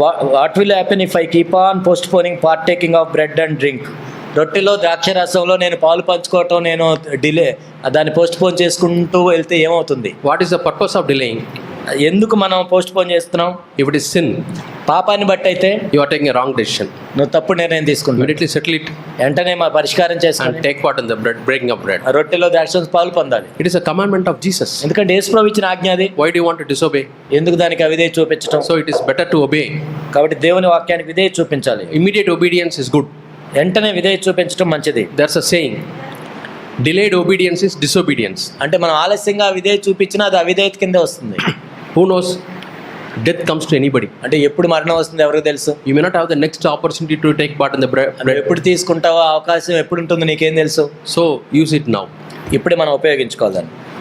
What will happen if I keep on postponing partaking of bread and drink రొట్టెలో ద్రాక్ష రసంలో నేను పాలు పంచుకోవటం నేను డిలే దాన్ని పోస్ట్ పోన్ చేసుకుంటూ వెళ్తే ఏమవుతుంది? What is the purpose of delaying? ఎందుకు మనం పోస్ట్ పోన్ చేస్తున్నాం? If it is sin, పాపాన్ని బట్టి అయితే యువర్ టేకింగ్ రాంగ్ డెసిషన్ నువ్వు తప్పు నిర్ణయం తీసుకుంటు సెటిల్ ఇట్ వెంటనే మా పరిష్కారం చేస్తాను take part in bread breaking up bread రొట్టెలో దాక్షన్స్ పాలు పొందాలి. It is a commandment of Jesus ఎందుకంటే ఏ స్ప్రో ఇచ్చిన ఆజ్ఞ అది. Why do you want disobey ఎందుకు దానికి అవిదే చూపించటం? So it is better to obey కాబట్టి దేవుని వాక్యానికి విదే చూపించాలి. ఇమీడియట్ ఒబీడియన్స్ ఇస్ గుడ్ వెంటనే విదే చూపించడం మంచిది. That's a saying delayed obedience is disobedience అంటే మనం ఆలస్యంగా విదే చూపించినా అది అవిదేయత కిందే వస్తుంది. Who knows death comes to anybody అంటే ఎప్పుడు మరణం వస్తుంది ఎవరికి తెలుసు? You may not have the next opportunity to take part in the bread ఎప్పుడు తీసుకుంటావో అవకాశం ఎప్పుడు ఉంటుందో నీకేం తెలుసు? సో యూస్ ఇట్ నౌ ఇప్పుడే మనం ఉపయోగించుకోవాలి